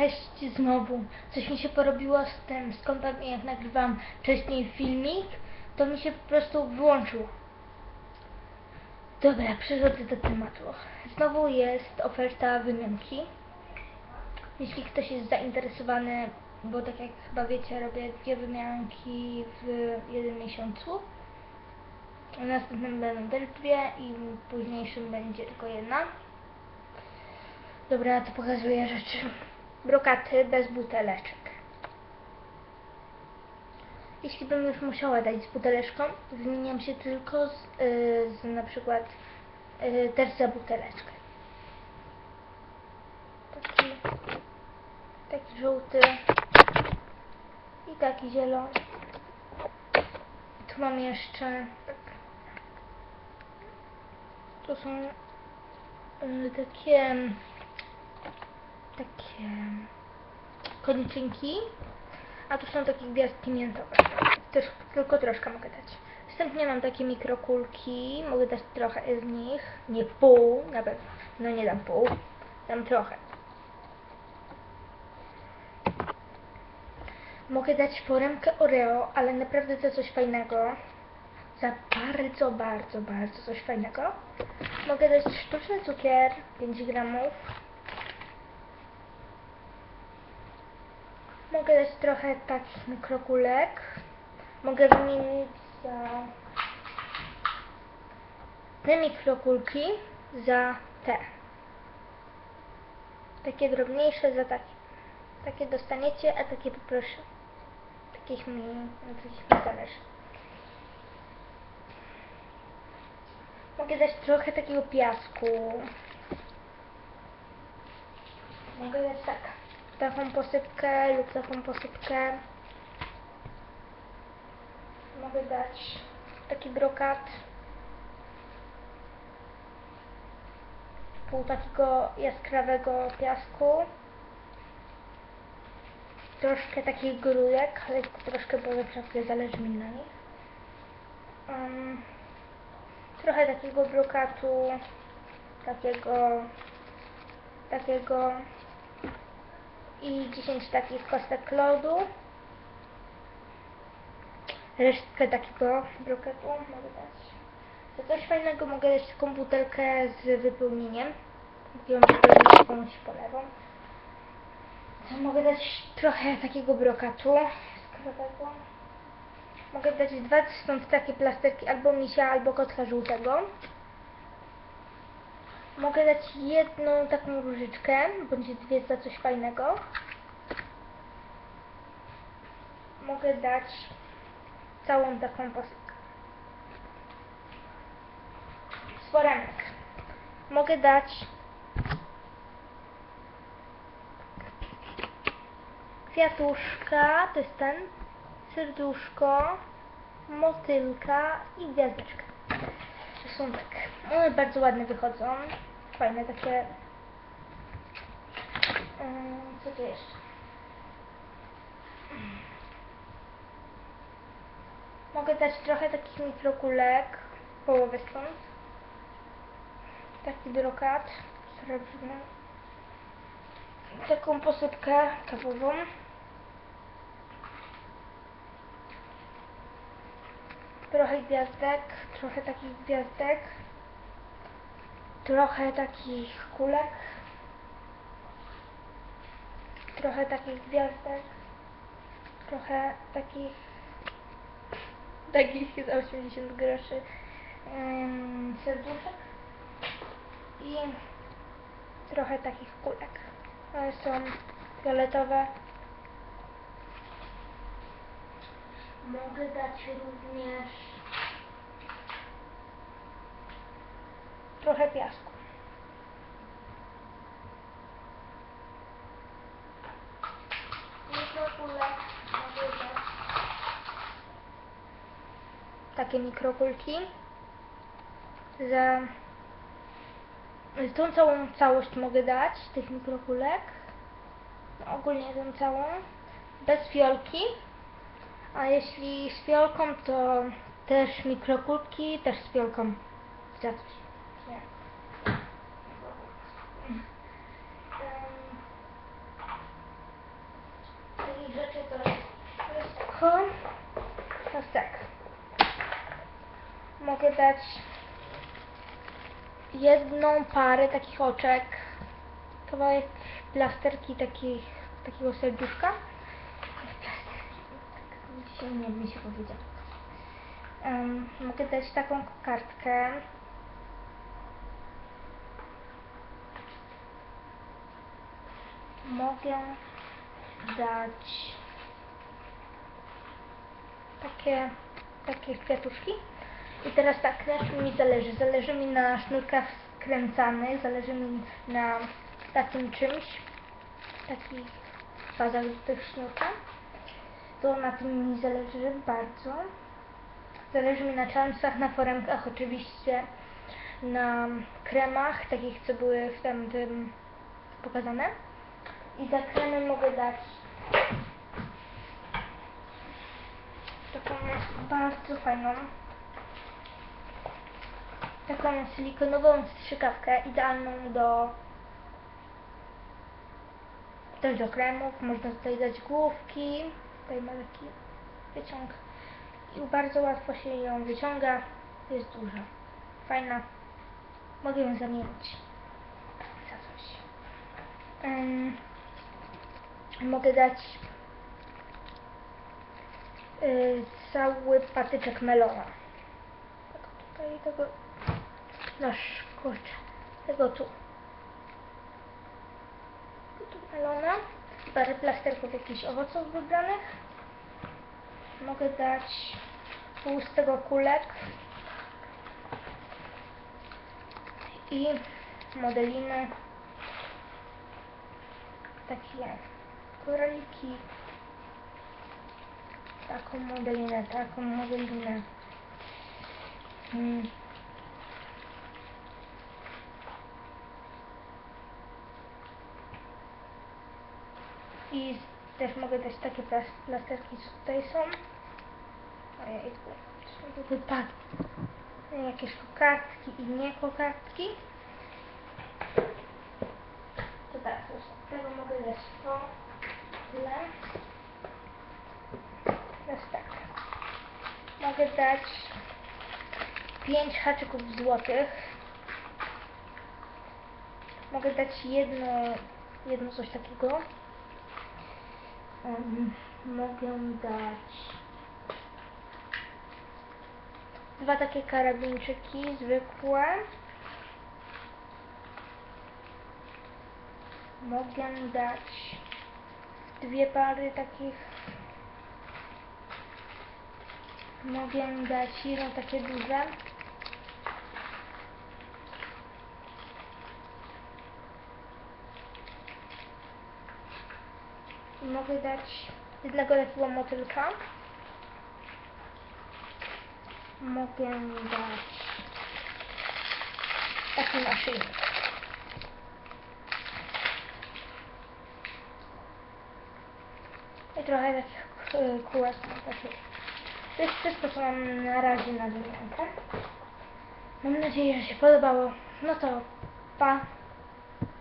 Cześć znowu. Coś mi się porobiło z tym, z kątem jak nagrywam wcześniej filmik, to mi się po prostu wyłączyło. Dobra, przechodzę do tematu. Znowu jest oferta wymianki. Jeśli ktoś jest zainteresowany, bo tak jak chyba wiecie, robię dwie wymianki w jednym miesiącu. W następnym będą też dwie i w późniejszym będzie tylko jedna. Dobra, to pokazuję rzeczy. Brokaty bez buteleczek. Jeśli bym już musiała dać z buteleczką, wymieniam się tylko z, y, z na przykład y, też za buteleczkę. Taki, taki żółty i taki zielony. Tu mam jeszcze tak, tu są y, takie takie koniczynki, a tu są takie gwiazdki miętowe. Też tylko troszkę mogę dać. Następnie mam takie mikrokulki, mogę dać trochę z nich, nie pół, na pewno, no nie dam pół, dam trochę. Mogę dać foremkę Oreo, ale naprawdę to coś fajnego. Za bardzo, bardzo, bardzo coś fajnego. Mogę dać sztuczny cukier, 5 gramów. Mogę dać trochę takich mikrokulek. Mogę wymienić za te mikrokulki za te. Takie drobniejsze za takie. Takie dostaniecie, a takie poproszę. Takich mi, takich mi zależy. Mogę dać trochę takiego piasku. Mogę dać tak, taką posypkę lub taką posypkę. Mogę dać taki brokat. Pół takiego jaskrawego piasku. Troszkę takich grudek, ale troszkę, bo naprawdę zależy mi na nich. Um, trochę takiego brokatu, takiego, takiego i 10 takich kostek lodu. Resztkę takiego brokatu mogę dać. Coś fajnego mogę dać taką butelkę z wypełnieniem. Wypełnić jakąś polewą. Mogę dać trochę takiego brokatu skrawego. Mogę dać dwa stąd takie plasterki, albo misia, albo kotka żółtego. Mogę dać jedną taką różyczkę, bądź dwie za coś fajnego. Mogę dać całą taką posypkę. Z foremek. Mogę dać kwiatuszka, to jest ten, serduszko, motylka i gwiazdeczka. Rysunek. One bardzo ładne wychodzą. Fajne takie. Co tu jeszcze? Mogę dać trochę takich mikrokulek, połowę stąd. Taki brokat srebrny. Taką posypkę kawową. Trochę gwiazdek, trochę takich gwiazdek. Trochę takich kulek. Trochę takich gwiazdek. Trochę takich takich za 80 groszy ym, serduszek i trochę takich kulek. One są fioletowe. Mogę dać również trochę piasku. Takie mikrokulki. Za tą całą całość mogę dać tych mikrokulek. Ogólnie tą całą. Bez fiolki. A jeśli z fiolką, to też mikrokulki, też z fiolką. Za coś. Nie. Em, rzeczy to wszystko. Teraz tak. Mogę dać jedną parę takich oczek, kawałek plasterki takich, takiego serduszka. Tak nie mi się powiedział. Em, mogę dać taką kartkę. Mogę dać takie, takie kwiatuszki. I teraz tak, na czym mi zależy? Zależy mi na sznurkach skręcanych, zależy mi na takim czymś, takich fazach do tych sznurka. To na tym mi zależy bardzo. Zależy mi na czarncach, na foremkach oczywiście, na kremach, takich co były w tamtym pokazane. I za kremy mogę dać taką bardzo fajną. Taką silikonową strzykawkę idealną do też do kremów, można tutaj dać główki, tutaj ma taki wyciąg i bardzo łatwo się ją wyciąga, jest duża, fajna, mogę ją zamienić za coś. Ym, mogę dać y, cały patyczek melona. Tego tutaj, tego, nasz kurczę, tego tu. Tu melona, parę plasterków jakichś owoców wybranych. Mogę dać pół z tego kulek i modeliny takie koraliki taką modelinę, taką modelinę. Mm. i też mogę dać takie plas- plasterki co tutaj są. Ojejku, to wypadło jakieś kokardki i nie kokardki to tak, z tego mogę dać to. Tyle Teraz tak. Mogę dać 5 haczyków złotych. Mogę dać jedno, jedno coś takiego. Um, mogę dać dwa takie karabinczyki zwykłe. Mogę dać dwie pary takich Mogę dać jedno takie duże. Mogę dać jednego takiego motylka. Mogę dać taki naszyjnik. I trochę takich y, kółek takich. To jest wszystko, co mam na razie na wymiankę. Mam nadzieję, że się podobało. No to pa.